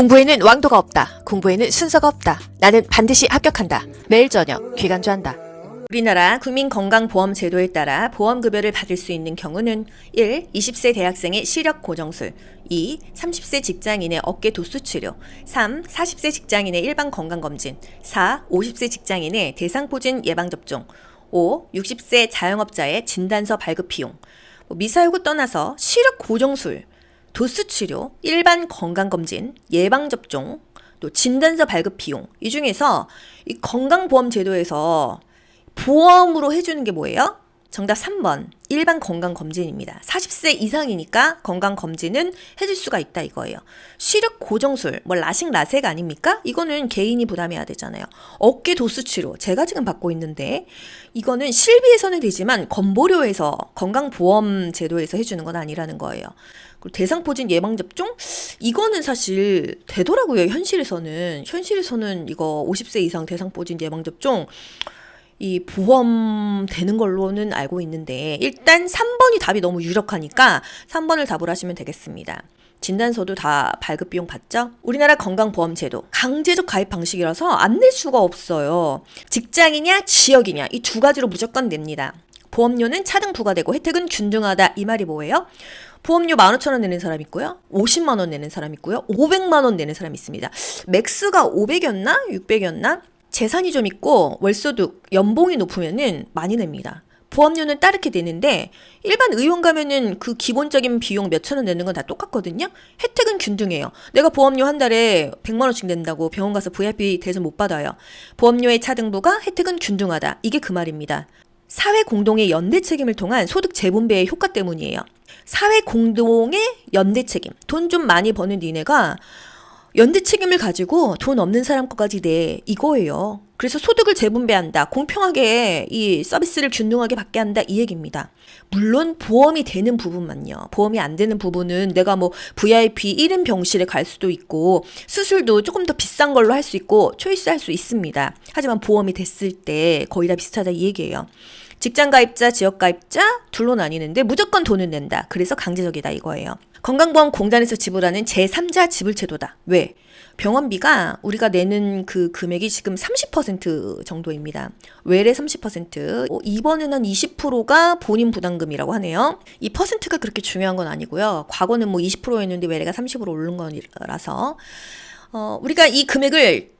공부에는 왕도가 없다. 공부에는 순서가 없다. 나는 반드시 합격한다. 매일 저녁 귀간주한다. 우리나라 국민건강보험 제도에 따라 보험급여를 받을 수 있는 경우는 1. 20세 대학생의 시력 고정술 2. 30세 직장인의 어깨 도수 치료 3. 40세 직장인의 일반 건강검진 4. 50세 직장인의 대상포진 예방접종 5. 60세 자영업자의 진단서 발급 비용 뭐 미사여구 떠나서 시력 고정술 도수 치료, 일반 건강검진, 예방접종, 또 진단서 발급 비용 이 중에서 이 건강보험 제도에서 보험으로 해주는 게 뭐예요? 정답 3번. 일반 건강검진입니다. 40세 이상이니까 건강검진은 해줄 수가 있다 이거예요. 시력 고정술, 뭐 라식 라섹 아닙니까? 이거는 개인이 부담해야 되잖아요. 어깨 도수 치료, 제가 지금 받고 있는데, 이거는 실비에서는 되지만 건보료에서 건강보험 제도에서 해주는 건 아니라는 거예요. 그리고 대상포진 예방접종? 이거는 사실 되더라고요, 현실에서는. 현실에서는 이거 50세 이상 대상포진 예방접종, 이 보험 되는 걸로는 알고 있는데 일단 3번이 답이 너무 유력하니까 3번을 답을 하시면 되겠습니다. 진단서도 다 발급 비용 받죠? 우리나라 건강보험 제도 강제적 가입 방식이라서 안 낼 수가 없어요. 직장이냐 지역이냐 이 두 가지로 무조건 냅니다. 보험료는 차등 부과되고 혜택은 균등하다 이 말이 뭐예요? 보험료 15,000원 내는 사람 있고요. 50만 원 내는 사람 있고요. 500만 원 내는 사람 있습니다. 맥스가 500이었나? 600이었나? 재산이 좀 있고 월소득, 연봉이 높으면은 많이 냅니다. 보험료는 따르게 되는데 일반 의원 가면은 그 기본적인 비용 몇천 원 내는 건 다 똑같거든요. 혜택은 균등해요. 내가 보험료 한 달에 100만 원씩 낸다고 병원 가서 VIP 대접 못 받아요. 보험료의 차등부가 혜택은 균등하다. 이게 그 말입니다. 사회 공동의 연대 책임을 통한 소득 재분배의 효과 때문이에요. 사회 공동의 연대 책임. 돈 좀 많이 버는 니네가 연대 책임을 가지고 돈 없는 사람 거까지 내 이거예요. 그래서 소득을 재분배한다. 공평하게 이 서비스를 균등하게 받게 한다. 이 얘기입니다. 물론 보험이 되는 부분만요. 보험이 안 되는 부분은 내가 뭐 VIP 1인 병실에 갈 수도 있고 수술도 조금 더 비싼 걸로 할 수 있고 초이스 할 수 있습니다. 하지만 보험이 됐을 때 거의 다 비슷하다 이 얘기예요. 직장 가입자, 지역 가입자 둘로 나뉘는데 무조건 돈은 낸다. 그래서 강제적이다 이거예요. 건강보험공단에서 지불하는 제3자 지불 제도다. 왜? 병원비가 우리가 내는 그 금액이 지금 30% 정도입니다. 외래 30%, 어, 이번에는 한 20%가 본인 부담금이라고 하네요. 이 퍼센트가 그렇게 중요한 건 아니고요. 과거는 뭐 20%였는데 외래가 30% 오른 거라서 어, 우리가 이 금액을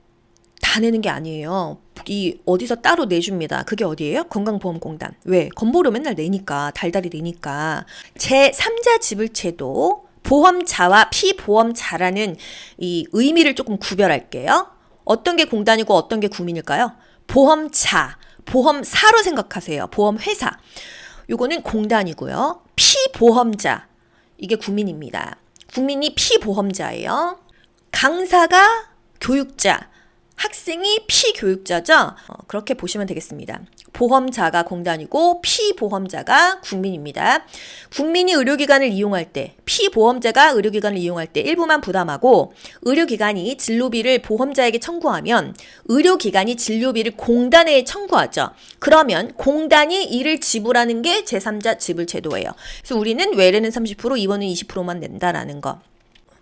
다 내는 게 아니에요. 이 어디서 따로 내줍니다. 그게 어디예요? 건강보험공단. 왜? 건보료 맨날 내니까 달달이 내니까 제 3자 지불제도 보험자와 피보험자라는 이 의미를 조금 구별할게요. 어떤 게 공단이고 어떤 게 구민일까요? 보험자, 보험사로 생각하세요. 보험회사. 요거는 공단이고요. 피보험자. 이게 국민입니다. 국민이 피보험자예요. 강사가 교육자. 학생이 피교육자죠? 어, 그렇게 보시면 되겠습니다. 보험자가 공단이고 피보험자가 국민입니다. 국민이 의료기관을 이용할 때 피보험자가 의료기관을 이용할 때 일부만 부담하고 의료기관이 진료비를 보험자에게 청구하면 의료기관이 진료비를 공단에 청구하죠. 그러면 공단이 이를 지불하는 게 제3자 지불 제도예요. 그래서 우리는 외래는 30% 입원은 20%만 낸다라는 거.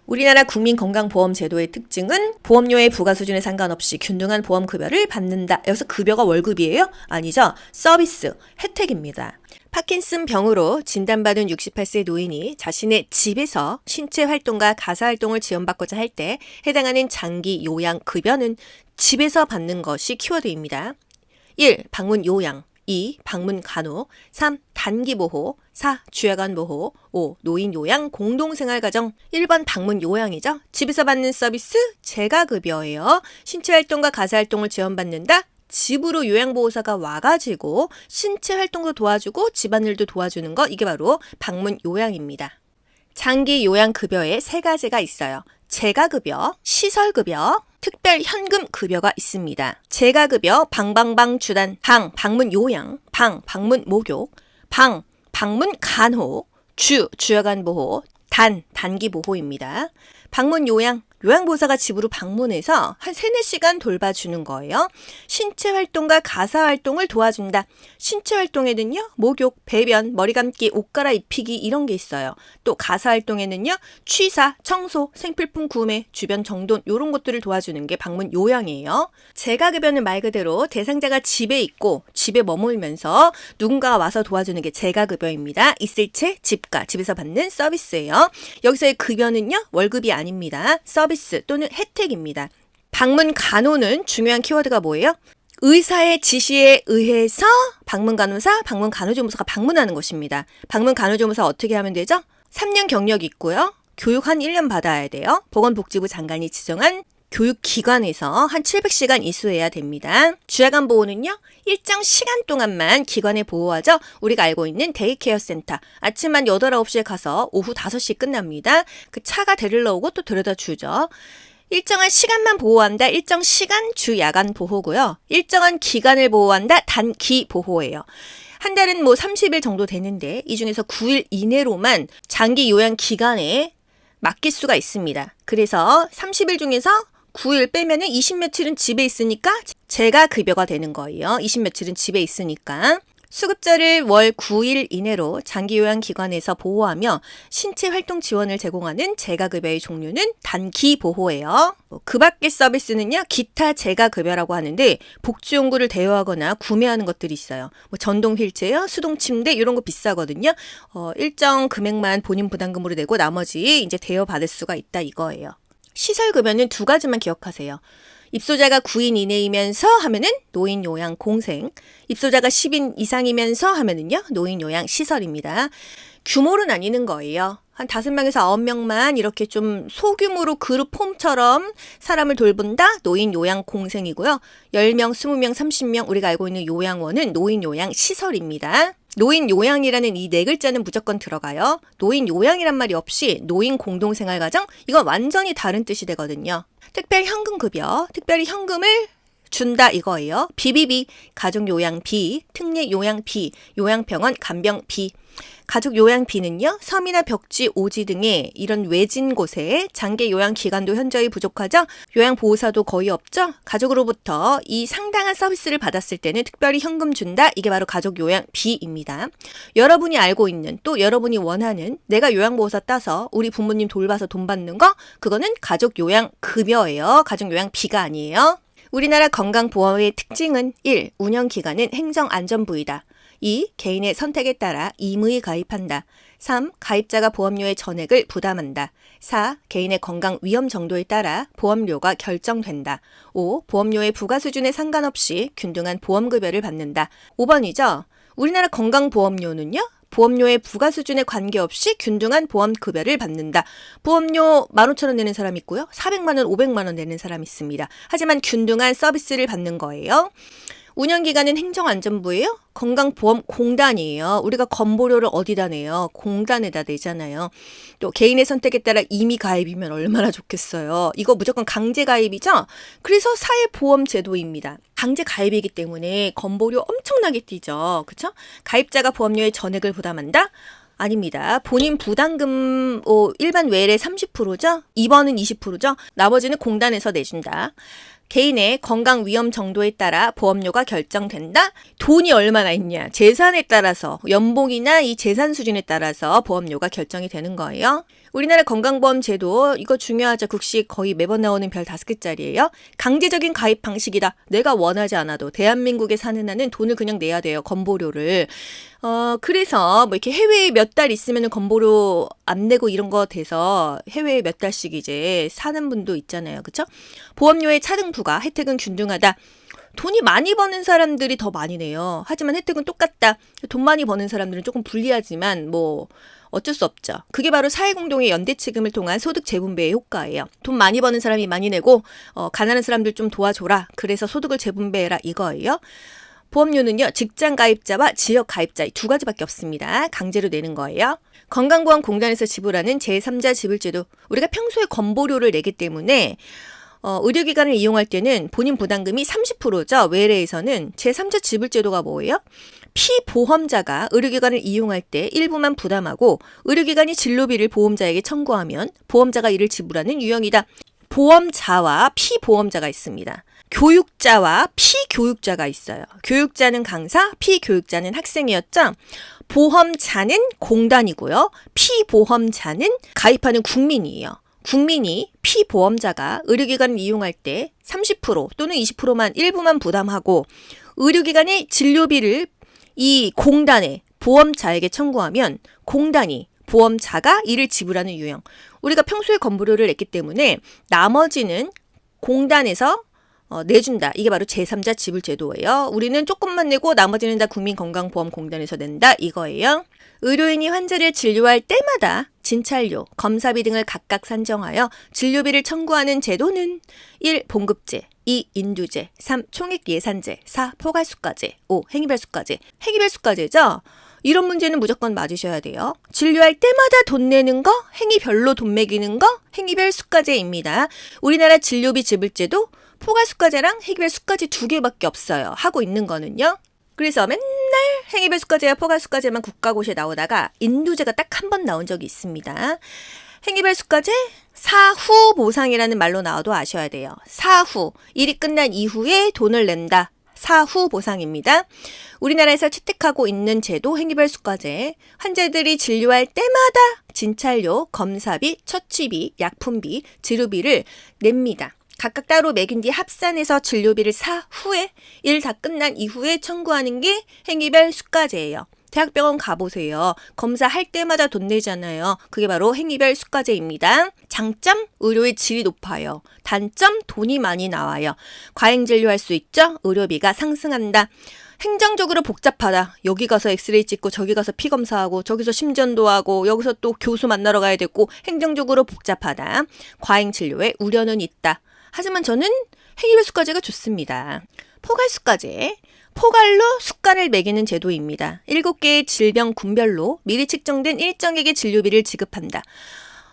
우리나라 국민건강보험제도의 특징은 보험료의 부과 수준에 상관없이 균등한 보험 급여를 받는다. 여기서 급여가 월급이에요? 아니죠. 서비스, 혜택입니다. 파킨슨 병으로 진단받은 68세 노인이 자신의 집에서 신체 활동과 가사 활동을 지원받고자 할 때 해당하는 장기 요양 급여는 집에서 받는 것이 키워드입니다. 1. 방문 요양 2. 방문 간호 3. 단기 보호 4. 주야간 보호 5. 노인 요양 공동생활 가정 1번 방문 요양이죠. 집에서 받는 서비스 재가급여예요. 신체 활동과 가사 활동을 지원받는다. 집으로 요양보호사가 와가지고 신체 활동도 도와주고 집안일도 도와주는 거 이게 바로 방문 요양입니다. 장기 요양 급여에 세 가지가 있어요. 재가급여, 시설급여, 특별 현금 급여가 있습니다. 재가급여, 방방방 주단, 방, 방문 요양, 방, 방문 목욕, 방, 방문 간호, 주, 주여간 보호, 단, 단기 보호입니다. 방문 요양, 요양보호사가 집으로 방문해서 한 3, 4시간 돌봐주는 거예요. 신체 활동과 가사 활동을 도와준다. 신체 활동에는요, 목욕, 배변, 머리 감기, 옷 갈아입히기 이런 게 있어요. 또 가사 활동에는요, 취사, 청소, 생필품 구매, 주변 정돈 이런 것들을 도와주는 게 방문 요양이에요. 재가급여는 말 그대로 대상자가 집에 있고 집에 머물면서 누군가가 와서 도와주는 게 재가급여입니다. 있을 채 집가, 집에서 받는 서비스예요. 여기서의 급여는요, 월급이 아닙니다. 서비스 또는 혜택입니다. 방문 간호는 중요한 키워드가 뭐예요? 의사의 지시에 의해서 방문 간호사, 방문 간호조무사가 방문하는 것입니다. 방문 간호조무사 어떻게 하면 되죠? 3년 경력 있고요. 교육 한 1년 받아야 돼요. 보건복지부 장관이 지정한 교육기관에서 한 700시간 이수해야 됩니다. 주야간 보호는요, 일정 시간 동안만 기관에 보호하죠. 우리가 알고 있는 데이케어 센터. 아침 한 8, 9시에 가서 오후 5시 끝납니다. 그 차가 데리러 오고 또 데려다 주죠. 일정한 시간만 보호한다. 일정 시간 주 야간 보호고요. 일정한 기간을 보호한다. 단기 보호예요. 한 달은 뭐 30일 정도 되는데 이 중에서 9일 이내로만 장기 요양 기간에 맡길 수가 있습니다. 그래서 30일 중에서 9일 빼면은 20 며칠은 집에 있으니까 제가 급여가 되는 거예요. 20 며칠은 집에 있으니까. 수급자를 월 9일 이내로 장기 요양 기관에서 보호하며 신체 활동 지원을 제공하는 재가급여의 종류는 단기 보호예요. 뭐그 밖의 서비스는요, 기타 재가급여라고 하는데 복지용구를 대여하거나 구매하는 것들이 있어요. 뭐 전동 휠체어, 수동 침대 이런 거 비싸거든요. 어, 일정 금액만 본인 부담금으로 내고 나머지 이제 대여 받을 수가 있다 이거예요. 시설 급여는 두 가지만 기억하세요. 입소자가 9인 이내이면서 하면은 노인 요양 공생, 입소자가 10인 이상이면서 하면은요 노인 요양 시설입니다. 규모로 나뉘는 거예요. 한 5명에서 9명만 이렇게 좀 소규모로 그룹 홈처럼 사람을 돌본다? 노인 요양 공생이고요. 10명, 20명, 30명 우리가 알고 있는 요양원은 노인 요양 시설입니다. 노인 요양이라는 이 네 글자는 무조건 들어가요. 노인 요양이란 말이 없이 노인 공동생활 가정 이건 완전히 다른 뜻이 되거든요. 특별 현금 급여, 특별히 현금을 준다 이거예요. 비비비, 가족 요양비, 특례 요양비, 요양병원 간병비. 가족 요양비는요, 섬이나 벽지, 오지 등의 이런 외진 곳에 장기 요양 기간도 현저히 부족하죠? 요양 보호사도 거의 없죠? 가족으로부터 이 상당한 서비스를 받았을 때는 특별히 현금 준다? 이게 바로 가족 요양비입니다. 여러분이 알고 있는 또 여러분이 원하는 내가 요양 보호사 따서 우리 부모님 돌봐서 돈 받는 거? 그거는 가족 요양 급여예요. 가족 요양 비가 아니에요. 우리나라 건강보험의 특징은 1. 운영기관은 행정안전부이다. 2. 개인의 선택에 따라 임의 가입한다. 3. 가입자가 보험료의 전액을 부담한다. 4. 개인의 건강 위험 정도에 따라 보험료가 결정된다. 5. 보험료의 부과 수준에 상관없이 균등한 보험급여를 받는다. 5번이죠. 우리나라 건강보험료는요? 보험료의 부과 수준에 관계없이 균등한 보험급여를 받는다. 보험료 15,000원 내는 사람 있고요. 400만 원, 500만 원 내는 사람 있습니다. 하지만 균등한 서비스를 받는 거예요. 운영기관은 행정안전부예요. 건강보험공단이에요. 우리가 건보료를 어디다 내요? 공단에다 내잖아요. 또 개인의 선택에 따라 이미 가입이면 얼마나 좋겠어요. 이거 무조건 강제 가입이죠? 그래서 사회보험 제도입니다. 강제 가입이기 때문에 건보료 엄청나게 뛰죠. 그쵸? 가입자가 보험료의 전액을 부담한다? 아닙니다. 본인 부담금 어, 일반 외래 30%죠. 2번은 20%죠. 나머지는 공단에서 내준다. 개인의 건강 위험 정도에 따라 보험료가 결정된다. 돈이 얼마나 있냐, 재산에 따라서 연봉이나 이 재산 수준에 따라서 보험료가 결정이 되는 거예요. 우리나라 건강보험 제도 이거 중요하죠. 국시 거의 매번 나오는 별 다섯 개짜리예요. 강제적인 가입 방식이다. 내가 원하지 않아도 대한민국에 사는 나는 돈을 그냥 내야 돼요. 건보료를. 어 그래서 뭐 이렇게 해외에 몇 달 있으면은 건보료 안 내고 이런 거 돼서 해외에 몇 달씩 이제 사는 분도 있잖아요. 그쵸? 보험료의 차등 부과 혜택은 균등하다. 돈이 많이 버는 사람들이 더 많이 내요. 하지만 혜택은 똑같다. 돈 많이 버는 사람들은 조금 불리하지만 뭐 어쩔 수 없죠. 그게 바로 사회공동의 연대치금을 통한 소득 재분배의 효과예요. 돈 많이 버는 사람이 많이 내고 어, 가난한 사람들 좀 도와줘라. 그래서 소득을 재분배해라 이거예요. 보험료는요, 직장 가입자와 지역 가입자 이두 가지밖에 없습니다. 강제로 내는 거예요. 건강보험공단에서 지불하는 제3자 지불제도. 우리가 평소에 건보료를 내기 때문에 어, 의료기관을 이용할 때는 본인 부담금이 30%죠. 외래에서는 제3자 지불제도가 뭐예요? 피보험자가 의료기관을 이용할 때 일부만 부담하고 의료기관이 진료비를 보험자에게 청구하면 보험자가 이를 지불하는 유형이다. 보험자와 피보험자가 있습니다. 교육자와 피교육자가 있어요. 교육자는 강사, 피교육자는 학생이었죠. 보험자는 공단이고요. 피보험자는 가입하는 국민이에요. 국민이 피보험자가 의료기관을 이용할 때 30% 또는 20%만 일부만 부담하고 의료기관의 진료비를 이 공단에 보험자에게 청구하면 공단이 보험자가 이를 지불하는 유형. 우리가 평소에 건보료를 냈기 때문에 나머지는 공단에서 어, 내준다. 이게 바로 제3자 지불 제도예요. 우리는 조금만 내고 나머지는 다 국민건강보험공단에서 낸다. 이거예요. 의료인이 환자를 진료할 때마다 진찰료, 검사비 등을 각각 산정하여 진료비를 청구하는 제도는 1. 봉급제 2. 인두제 3. 총액예산제 4. 포괄수가제 5. 행위별수가제 행위별수가제죠? 이런 문제는 무조건 맞으셔야 돼요. 진료할 때마다 돈 내는 거, 행위별로 돈 매기는 거, 행위별 수가제입니다. 우리나라 진료비 지불제도 포괄수가제랑 행위별 수가제 두 개밖에 없어요. 하고 있는 거는요. 그래서 맨날 행위별 수가제와 포괄수가제만 국가고시에 나오다가 인두제가 딱 한 번 나온 적이 있습니다. 행위별 수가제 사후 보상이라는 말로 나와도 아셔야 돼요. 사후 일이 끝난 이후에 돈을 낸다. 사후 보상입니다. 우리나라에서 채택하고 있는 제도 행위별 수가제. 환자들이 진료할 때마다 진찰료, 검사비, 처치비, 약품비, 치료비를 냅니다. 각각 따로 매긴 뒤 합산해서 진료비를 사후에 일 다 끝난 이후에 청구하는 게 행위별 수가제예요. 대학병원 가보세요. 검사할 때마다 돈 내잖아요. 그게 바로 행위별 수가제입니다. 장점, 의료의 질이 높아요. 단점, 돈이 많이 나와요. 과잉 진료할 수 있죠? 의료비가 상승한다. 행정적으로 복잡하다. 여기 가서 엑스레이 찍고 저기 가서 피 검사하고 저기서 심전도 하고 여기서 또 교수 만나러 가야 되고 행정적으로 복잡하다. 과잉 진료에 우려는 있다. 하지만 저는 행위별 수가제가 좋습니다. 포괄 수가제. 포괄로 수가를 매기는 제도입니다. 7개의 질병 군별로 미리 측정된 일정액의 진료비를 지급한다.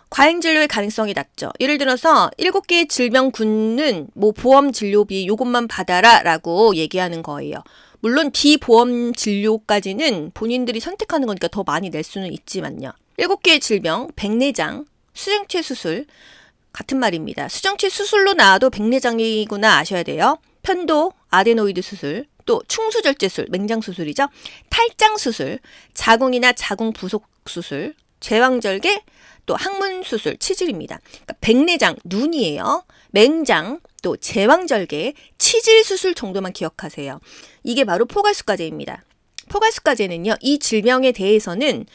과잉 진료의 가능성이 낮죠. 예를 들어서 7개의 질병군은 뭐 보험 진료비 요것만 받아라라고 얘기하는 거예요. 물론 비보험 진료까지는 본인들이 선택하는 거니까 더 많이 낼 수는 있지만요. 7개의 질병, 백내장, 수정체 수술 같은 말입니다. 수정체 수술로 나와도 백내장이구나 아셔야 돼요. 편도, 아데노이드 수술, 또 충수절 제술, 맹장 수술이죠. 탈장 수술, 자궁이나 자궁 부속 수술, 제왕절개, 또 항문 수술, 치질입니다. 그러니까 백내장, 눈이에요. 맹장, 또 제왕절개, 치질 수술 정도만 기억하세요. 이게 바로 포괄수가제입니다. 포괄수가제는요, 이 질병에 대해서는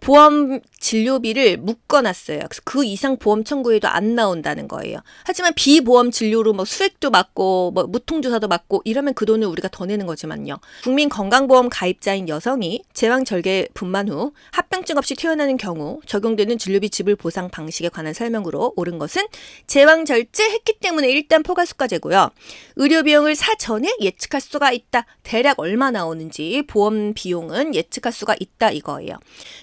보험 진료비를 묶어놨어요. 그래서 그 이상 보험 청구에도 안 나온다는 거예요. 하지만 비보험 진료로 뭐 수액도 맞고 뭐 무통주사도 맞고 이러면 그 돈을 우리가 더 내는 거지만요. 국민 건강보험 가입자인 여성이 제왕절개 분만 후 합병증 없이 퇴원하는 경우 적용되는 진료비 지불 보상 방식에 관한 설명으로 옳은 것은 제왕절제 했기 때문에 일단 포괄수가제고요. 의료 비용을 사전에 예측할 수가 있다. 대략 얼마 나오는지 보험 비용은 예측할 수가 있다 이거예요.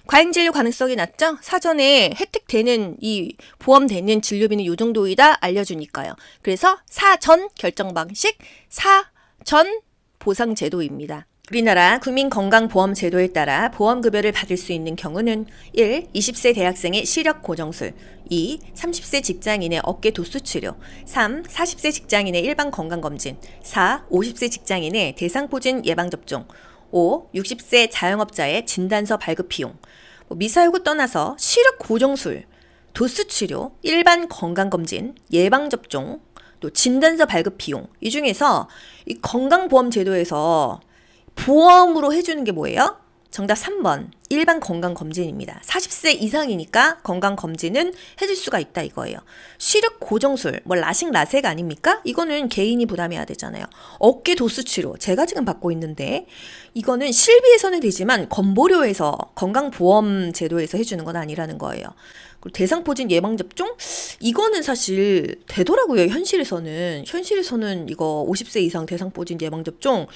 과잉 진료 가능성이 낮죠? 사전에 혜택되는 이 보험되는 진료비는 요 정도이다 알려주니까요. 그래서 사전 결정 방식 사전 보상 제도입니다. 우리나라 국민건강보험제도에 따라 보험급여를 받을 수 있는 경우는 1. 20세 대학생의 시력 고정술 2. 30세 직장인의 어깨 도수 치료 3. 40세 직장인의 일반 건강검진 4. 50세 직장인의 대상포진 예방접종 5. 60세 자영업자의 진단서 발급 비용 뭐 미사여구 떠나서 시력 고정술, 도수 치료, 일반 건강검진, 예방접종, 또 진단서 발급 비용 이 중에서 이 건강보험 제도에서 보험으로 해주는 게 뭐예요? 정답 3번 일반 건강검진입니다. 40세 이상이니까 건강검진은 해줄 수가 있다 이거예요. 시력 고정술, 뭐 라식 라섹 아닙니까? 이거는 개인이 부담해야 되잖아요. 어깨 도수 치료 제가 지금 받고 있는데 이거는 실비에서는 되지만 건보료에서 건강보험 제도에서 해주는 건 아니라는 거예요. 그리고 대상포진 예방접종 이거는 사실 되더라고요. 현실에서는 현실에서는 이거 50세 이상 대상포진 예방접종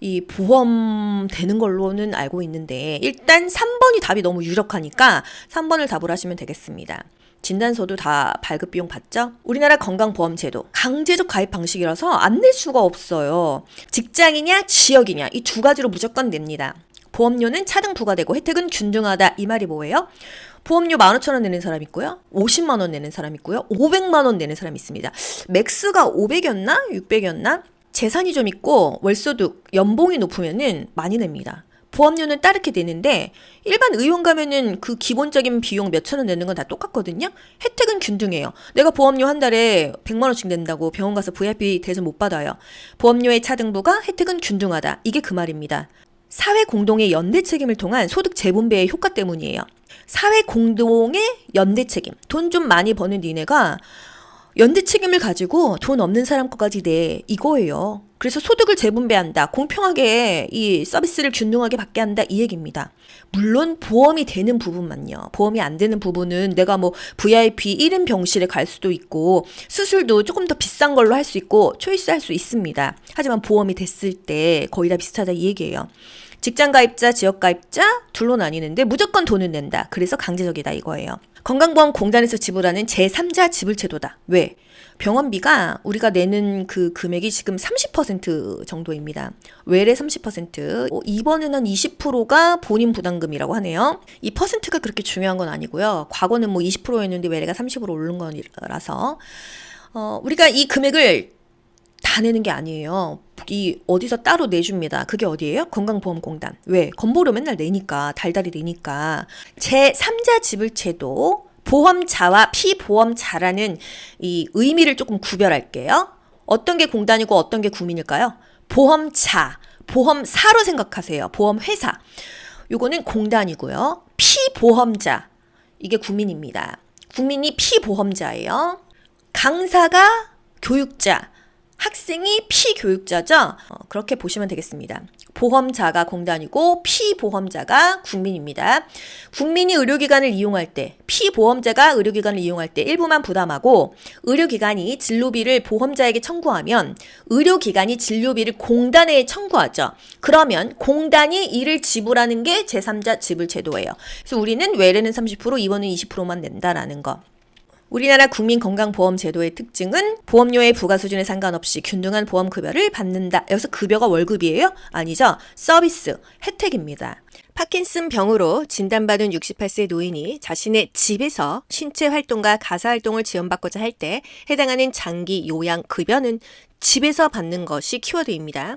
이 보험 되는 걸로는 알고 있는데 일단 3번이 답이 너무 유력하니까 3번을 답을 하시면 되겠습니다. 진단서도 다 발급 비용 받죠? 우리나라 건강보험제도 강제적 가입 방식이라서 안 낼 수가 없어요. 직장이냐 지역이냐 이 두 가지로 무조건 냅니다. 보험료는 차등 부과되고 혜택은 균등하다. 이 말이 뭐예요? 보험료 15,000원 내는 사람 있고요. 50만 원 내는 사람 있고요. 500만 원 내는 사람 있습니다. 맥스가 500이었나? 600이었나? 재산이 좀 있고 월소득, 연봉이 높으면은 많이 냅니다. 보험료는 따르게 되는데 일반 의원 가면은 그 기본적인 비용 몇천 원 내는 건 다 똑같거든요. 혜택은 균등해요. 내가 보험료 한 달에 100만 원씩 낸다고 병원 가서 VIP 대접 못 받아요. 보험료의 차등부가 혜택은 균등하다. 이게 그 말입니다. 사회 공동의 연대 책임을 통한 소득 재분배의 효과 때문이에요. 사회 공동의 연대 책임. 돈 좀 많이 버는 니네가 연대 책임을 가지고 돈 없는 사람 거까지 내 이거예요. 그래서 소득을 재분배한다. 공평하게 이 서비스를 균등하게 받게 한다. 이 얘기입니다. 물론 보험이 되는 부분만요. 보험이 안 되는 부분은 내가 뭐 VIP 1인 병실에 갈 수도 있고 수술도 조금 더 비싼 걸로 할 수 있고 초이스 할 수 있습니다. 하지만 보험이 됐을 때 거의 다 비슷하다 이 얘기예요. 직장 가입자, 지역 가입자 둘로 나뉘는데 무조건 돈을 낸다. 그래서 강제적이다 이거예요. 건강보험 공단에서 지불하는 제3자 지불제도다. 왜? 병원비가 우리가 내는 그 금액이 지금 30% 정도입니다. 외래 30%, 어, 입원은 한 20%가 본인 부담금이라고 하네요. 이 퍼센트가 그렇게 중요한 건 아니고요. 과거는 뭐 20%였는데 외래가 30% 오른 거라서 어, 우리가 이 금액을 다 내는 게 아니에요. 이 어디서 따로 내줍니다. 그게 어디예요? 건강보험공단. 왜? 건보료 맨날 내니까 달달이 내니까 제 3자 지불제도 보험자와 피보험자라는 이 의미를 조금 구별할게요. 어떤 게 공단이고 어떤 게 구민일까요? 보험자, 보험사로 생각하세요. 보험회사. 요거는 공단이고요. 피보험자. 이게 국민입니다. 국민이 피보험자예요. 강사가 교육자, 학생이 피교육자죠. 어, 그렇게 보시면 되겠습니다. 보험자가 공단이고 피보험자가 국민입니다. 국민이 의료기관을 이용할 때, 피보험자가 의료기관을 이용할 때 일부만 부담하고 의료기관이 진료비를 보험자에게 청구하면 의료기관이 진료비를 공단에 청구하죠. 그러면 공단이 이를 지불하는 게 제3자 지불제도예요. 그래서 우리는 외래는 30%, 입원은 20%만 낸다라는 거. 우리나라 국민건강보험제도의 특징은 보험료의 부과 수준에 상관없이 균등한 보험급여를 받는다. 여기서 급여가 월급이에요? 아니죠. 서비스, 혜택입니다. 파킨슨 병으로 진단받은 68세 노인이 자신의 집에서 신체 활동과 가사 활동을 지원받고자 할 때 해당하는 장기 요양 급여는 집에서 받는 것이 키워드입니다.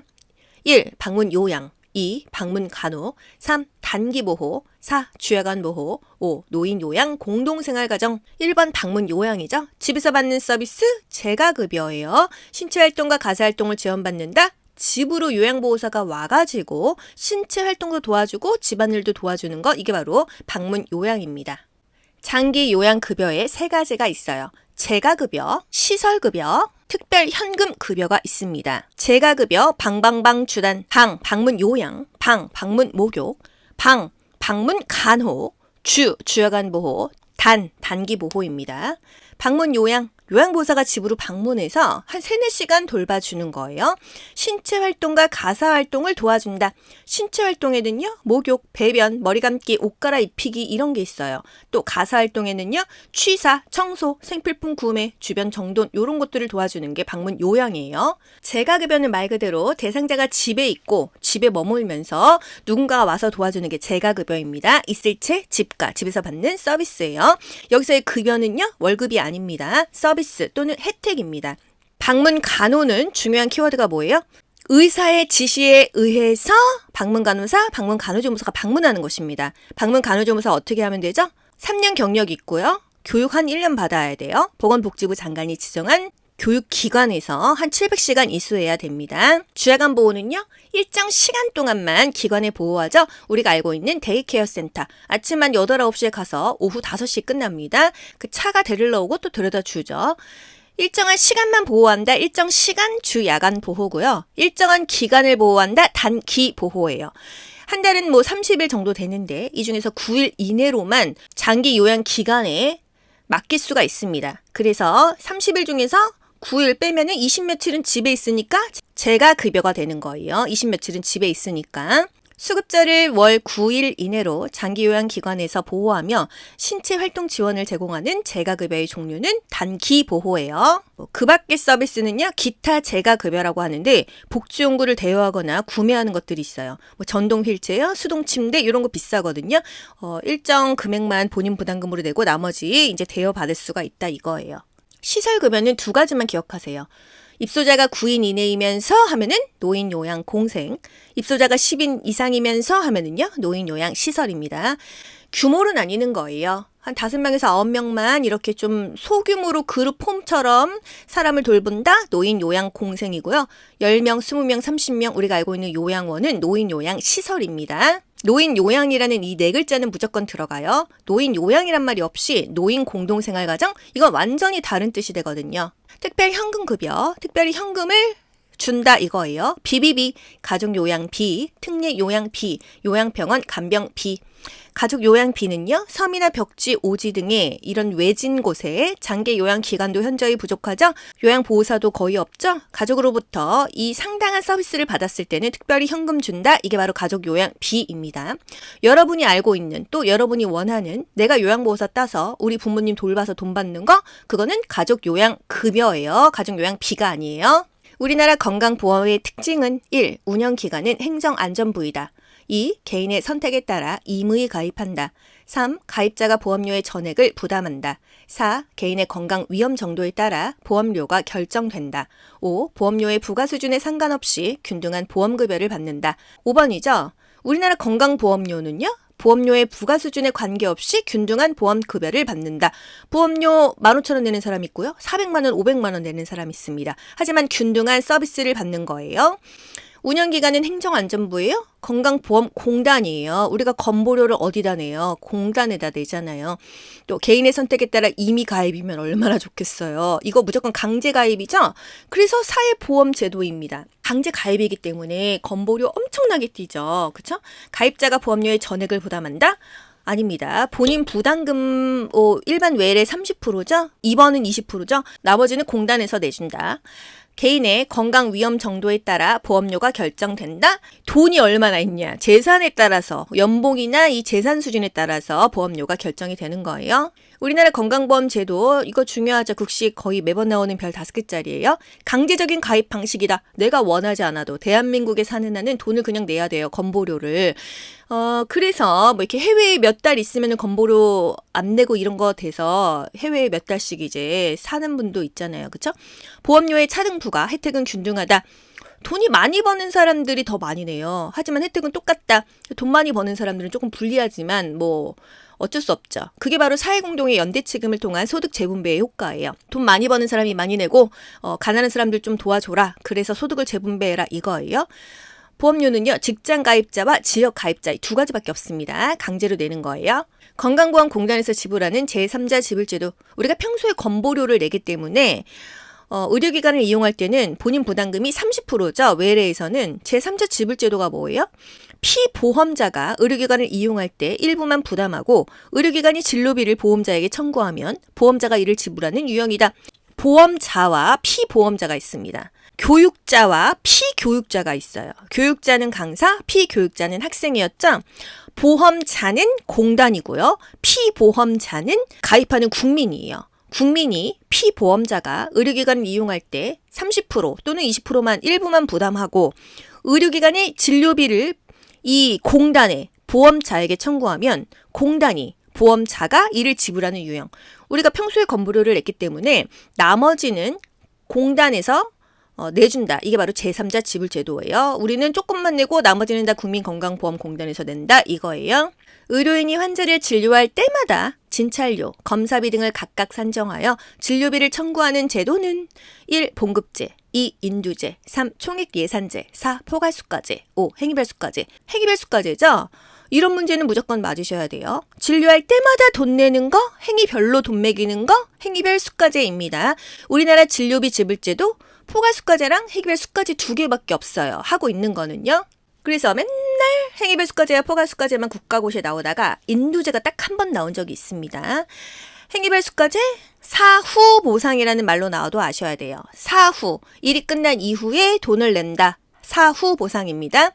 1. 방문 요양 2. 방문 간호 3. 단기 보호 4. 주야간 보호 5. 노인 요양 공동생활 가정 1번 방문 요양이죠. 집에서 받는 서비스 재가급여예요. 신체 활동과 가사 활동을 지원받는다. 집으로 요양보호사가 와가지고 신체 활동도 도와주고 집안일도 도와주는 거 이게 바로 방문 요양입니다. 장기 요양 급여에 세 가지가 있어요. 재가급여, 시설급여, 특별 현금 급여가 있습니다. 재가급여, 방방방 주단, 방, 방문 요양, 방, 방문 목욕, 방, 방문 간호, 주, 주여간 보호, 단, 단기 보호입니다. 방문 요양, 요양보호사가 집으로 방문해서 한 3, 4시간 돌봐주는 거예요. 신체 활동과 가사 활동을 도와준다. 신체 활동에는요, 목욕, 배변, 머리 감기, 옷 갈아입히기 이런 게 있어요. 또 가사 활동에는요, 취사, 청소, 생필품 구매, 주변 정돈 이런 것들을 도와주는 게 방문 요양이에요. 재가급여는 말 그대로 대상자가 집에 있고 집에 머물면서 누군가가 와서 도와주는 게 재가급여입니다. 있을 채 집가, 집에서 받는 서비스예요. 여기서의 급여는요, 월급이 아닙니다. 서비스 또는 혜택입니다. 방문 간호는 중요한 키워드가 뭐예요? 의사의 지시에 의해서 방문 간호사, 방문 간호조무사가 방문하는 것입니다. 방문 간호조무사 어떻게 하면 되죠? 3년 경력 있고요. 교육 한 1년 받아야 돼요. 보건복지부 장관이 지정한 교육기관에서 한 700시간 이수해야 됩니다. 주야간 보호는요, 일정 시간 동안만 기관에 보호하죠. 우리가 알고 있는 데이케어 센터. 아침 한 8, 9시에 가서 오후 5시 끝납니다. 그 차가 데리러 오고 또 데려다 주죠. 일정한 시간만 보호한다. 일정 시간 주 야간 보호고요. 일정한 기간을 보호한다. 단기 보호예요. 한 달은 뭐 30일 정도 되는데 이 중에서 9일 이내로만 장기 요양 기간에 맡길 수가 있습니다. 그래서 30일 중에서 9일 빼면 은 20 며칠은 집에 있으니까 제가 급여가 되는 거예요. 20 며칠은 집에 있으니까. 수급자를 월 9일 이내로 장기요양기관에서 보호하며 신체 활동 지원을 제공하는 재가급여의 종류는 단기 보호예요. 뭐그 밖의 서비스는요, 기타 재가급여라고 하는데 복지용구를 대여하거나 구매하는 것들이 있어요. 뭐 전동 휠체어, 수동 침대 이런 거 비싸거든요. 어, 일정 금액만 본인 부담금으로 내고 나머지 이제 대여 받을 수가 있다 이거예요. 시설 급여는 두 가지만 기억하세요. 입소자가 9인 이내이면서 하면은 노인 요양 공생, 입소자가 10인 이상이면서 하면은요 노인 요양 시설입니다. 규모로 나뉘는 거예요. 한 다섯 명에서 아홉 명만 이렇게 좀 소규모로 그룹 폼처럼 사람을 돌본다? 노인 요양 공생이고요. 10명, 20명, 30명 우리가 알고 있는 요양원은 노인 요양 시설입니다. 노인 요양이라는 이 네 글자는 무조건 들어가요. 노인 요양이란 말이 없이 노인 공동생활 가정 이건 완전히 다른 뜻이 되거든요. 특별 현금 급여, 특별히 현금을 준다 이거예요. 비비비, 가족 요양비, 특례 요양비, 요양병원 간병비. 가족 요양비는요, 섬이나 벽지, 오지 등의 이런 외진 곳에 장기 요양 기간도 현저히 부족하죠? 요양 보호사도 거의 없죠? 가족으로부터 이 상당한 서비스를 받았을 때는 특별히 현금 준다? 이게 바로 가족 요양비입니다. 여러분이 알고 있는 또 여러분이 원하는 내가 요양 보호사 따서 우리 부모님 돌봐서 돈 받는 거? 그거는 가족 요양 급여예요. 가족 요양 비가 아니에요. 우리나라 건강보험의 특징은 1. 운영기관은 행정안전부이다. 2. 개인의 선택에 따라 임의 가입한다. 3. 가입자가 보험료의 전액을 부담한다. 4. 개인의 건강 위험 정도에 따라 보험료가 결정된다. 5. 보험료의 부과 수준에 상관없이 균등한 보험급여를 받는다. 5번이죠. 우리나라 건강보험료는요? 보험료의 부과 수준에 관계없이 균등한 보험 급여를 받는다. 보험료 15,000원 내는 사람 있고요. 400만 원, 500만 원 내는 사람 있습니다. 하지만 균등한 서비스를 받는 거예요. 운영기관은 행정안전부예요. 건강보험공단이에요. 우리가 건보료를 어디다 내요? 공단에다 내잖아요. 또 개인의 선택에 따라 이미 가입이면 얼마나 좋겠어요. 이거 무조건 강제 가입이죠? 그래서 사회보험제도입니다. 강제 가입이기 때문에 건보료 엄청나게 뛰죠. 그쵸? 가입자가 보험료의 전액을 부담한다? 아닙니다. 본인 부담금 어, 일반 외래 30%죠? 2번은 20%죠? 나머지는 공단에서 내준다. 개인의 건강 위험 정도에 따라 보험료가 결정된다. 돈이 얼마나 있냐, 재산에 따라서 연봉이나 이 재산 수준에 따라서 보험료가 결정이 되는 거예요. 우리나라 건강보험 제도 이거 중요하죠. 국시 거의 매번 나오는 별 다섯 개짜리예요. 강제적인 가입 방식이다. 내가 원하지 않아도 대한민국에 사는 나는 돈을 그냥 내야 돼요. 건보료를. 어 그래서 뭐 이렇게 해외에 몇 달 있으면 건보료 안 내고 이런 거 돼서 해외에 몇 달씩 이제 사는 분도 있잖아요. 그쵸? 보험료의 차등 부과 혜택은 균등하다. 돈이 많이 버는 사람들이 더 많이 내요. 하지만 혜택은 똑같다. 돈 많이 버는 사람들은 조금 불리하지만 뭐 어쩔 수 없죠. 그게 바로 사회공동의 연대치금을 통한 소득 재분배의 효과예요. 돈 많이 버는 사람이 많이 내고 어, 가난한 사람들 좀 도와줘라. 그래서 소득을 재분배해라 이거예요. 보험료는요, 직장 가입자와 지역 가입자 이두 가지밖에 없습니다. 강제로 내는 거예요. 건강보험공단에서 지불하는 제3자 지불제도. 우리가 평소에 건보료를 내기 때문에 어, 의료기관을 이용할 때는 본인 부담금이 30%죠. 외래에서는 제3자 지불제도가 뭐예요? 피보험자가 의료기관을 이용할 때 일부만 부담하고 의료기관이 진료비를 보험자에게 청구하면 보험자가 이를 지불하는 유형이다. 보험자와 피보험자가 있습니다. 교육자와 피교육자가 있어요. 교육자는 강사, 피교육자는 학생이었죠. 보험자는 공단이고요. 피보험자는 가입하는 국민이에요. 국민이 피보험자가 의료기관을 이용할 때 30% 또는 20%만 일부만 부담하고 의료기관의 진료비를 이 공단에 보험자에게 청구하면 공단이 보험자가 이를 지불하는 유형. 우리가 평소에 건보료를 냈기 때문에 나머지는 공단에서 어, 내준다. 이게 바로 제3자 지불 제도예요. 우리는 조금만 내고 나머지는 다 국민건강보험공단에서 낸다. 이거예요. 의료인이 환자를 진료할 때마다 진찰료, 검사비 등을 각각 산정하여 진료비를 청구하는 제도는 1. 봉급제, 2. 인두제, 3. 총액 예산제, 4. 포괄수가제, 5. 행위별수가제. 행위별수가제죠? 이런 문제는 무조건 맞으셔야 돼요. 진료할 때마다 돈 내는 거, 행위별로 돈 매기는 거, 행위별 수가제입니다. 우리나라 진료비 지불제도 포괄수가제랑 행위별 수가제 두 개밖에 없어요. 하고 있는 거는요. 그래서 맨날 행위별 수가제와 포괄수가제만 국가고시에 나오다가 인두제가 딱 한 번 나온 적이 있습니다. 행위별 수가제 사후 보상이라는 말로 나와도 아셔야 돼요. 사후 일이 끝난 이후에 돈을 낸다. 사후 보상입니다.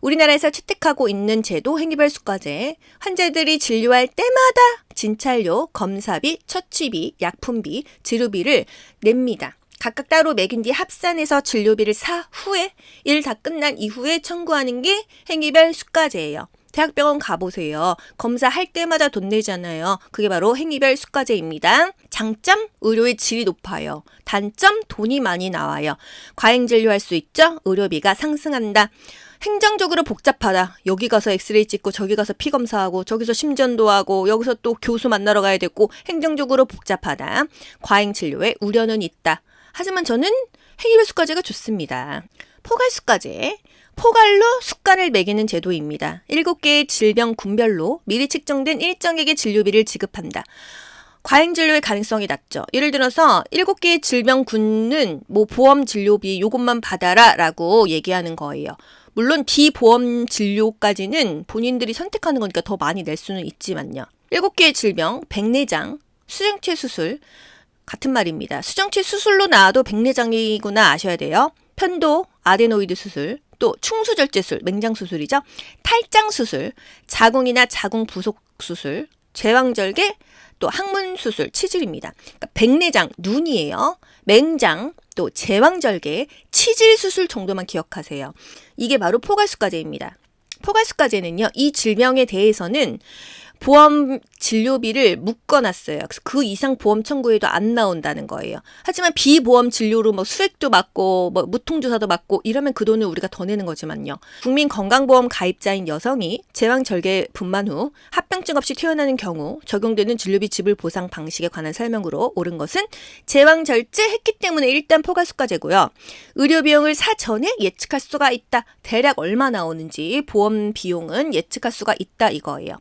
우리나라에서 채택하고 있는 제도 행위별 수가제. 환자들이 진료할 때마다 진찰료, 검사비, 처치비, 약품비, 치료비를 냅니다. 각각 따로 매긴 뒤 합산해서 진료비를 사 후에 일 다 끝난 이후에 청구하는 게 행위별 수가제예요. 대학병원 가보세요. 검사할 때마다 돈 내잖아요. 그게 바로 행위별 수가제입니다. 장점? 의료의 질이 높아요. 단점? 돈이 많이 나와요. 과잉 진료할 수 있죠? 의료비가 상승한다. 행정적으로 복잡하다. 여기 가서 엑스레이 찍고 저기 가서 피 검사하고 저기서 심전도 하고 여기서 또 교수 만나러 가야 되고 행정적으로 복잡하다. 과잉 진료에 우려는 있다. 하지만 저는 수가제가 좋습니다. 포괄 수가제. 포괄로 수가를 매기는 제도입니다. 7개의 질병 군별로 미리 측정된 일정액의 진료비를 지급한다. 과잉 진료의 가능성이 낮죠. 예를 들어서 7개의 질병군은 뭐 보험 진료비 요것만 받아라라고 얘기하는 거예요. 물론 비보험 진료까지는 본인들이 선택하는 거니까 더 많이 낼 수는 있지만요. 7개의 질병, 백내장, 수정체 수술 같은 말입니다. 수정체 수술로 나와도 백내장이구나 아셔야 돼요. 편도, 아데노이드 수술, 또 충수절제술, 맹장 수술이죠. 탈장 수술, 자궁이나 자궁 부속 수술, 제왕절개, 또 항문 수술, 치질입니다. 그러니까 백내장, 눈이에요. 맹장, 또 제왕절개, 치질 수술 정도만 기억하세요. 이게 바로 포괄수가제입니다. 포괄수가제는요, 이 질병에 대해서는 보험 진료비를 묶어놨어요. 그래서 그 이상 보험 청구에도 안 나온다는 거예요. 하지만 비보험 진료로 뭐 수액도 맞고 뭐 무통주사도 맞고 이러면 그 돈을 우리가 더 내는 거지만요. 국민 건강보험 가입자인 여성이 제왕절개 분만 후 합병증 없이 퇴원하는 경우 적용되는 진료비 지불 보상 방식에 관한 설명으로 옳은 것은 제왕절제 했기 때문에 일단 포괄수가제고요. 의료 비용을 사전에 예측할 수가 있다. 대략 얼마 나오는지 보험 비용은 예측할 수가 있다 이거예요.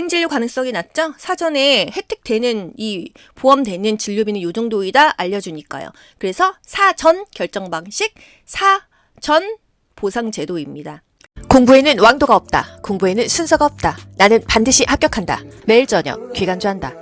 과잉 진료 가능성이 낮죠? 사전에 혜택되는 이 보험되는 진료비는 요 정도이다 알려주니까요. 그래서 사전 결정 방식, 사전 보상 제도입니다. 공부에는 왕도가 없다. 공부에는 순서가 없다. 나는 반드시 합격한다. 매일 저녁 귀간주한다.